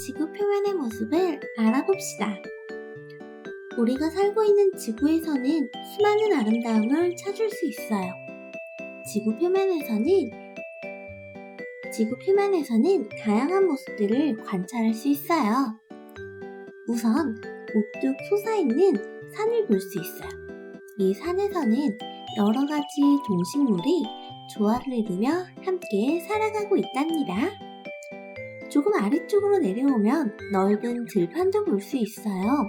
지구 표면의 모습을 알아봅시다. 우리가 살고 있는 지구에서는 수많은 아름다움을 찾을 수 있어요. 지구 표면에서는 지구 표면에서는 다양한 모습들을 관찰할 수 있어요. 우선 우뚝 솟아있는 산을 볼 수 있어요. 이 산에서는 여러 가지 동식물이 조화를 이루며 함께 살아가고 있답니다. 조금 아래쪽으로 내려오면 넓은 들판도 볼 수 있어요.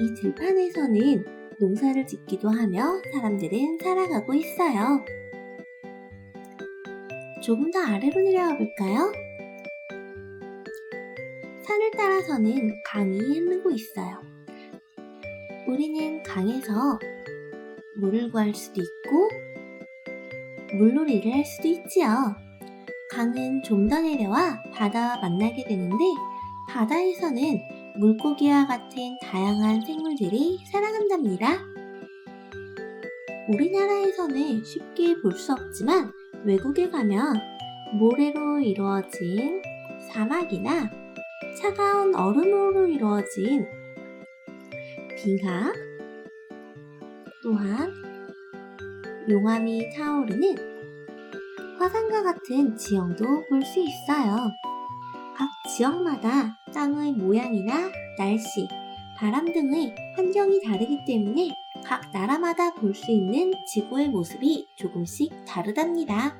이 들판에서는 농사를 짓기도 하며 사람들은 살아가고 있어요. 조금 더 아래로 내려가 볼까요? 산을 따라서는 강이 흐르고 있어요. 우리는 강에서 물을 구할 수도 있고 물놀이를 할 수도 있지요. 강은 좀 더 내려와 바다와 만나게 되는데 바다에서는 물고기와 같은 다양한 생물들이 살아간답니다. 우리나라에서는 쉽게 볼 수 없지만 외국에 가면 모래로 이루어진 사막이나 차가운 얼음으로 이루어진 빙하 또한 용암이 타오르는 화산과 같은 지형도 볼 수 있어요. 각 지역마다 땅의 모양이나 날씨, 바람 등의 환경이 다르기 때문에 각 나라마다 볼 수 있는 지구의 모습이 조금씩 다르답니다.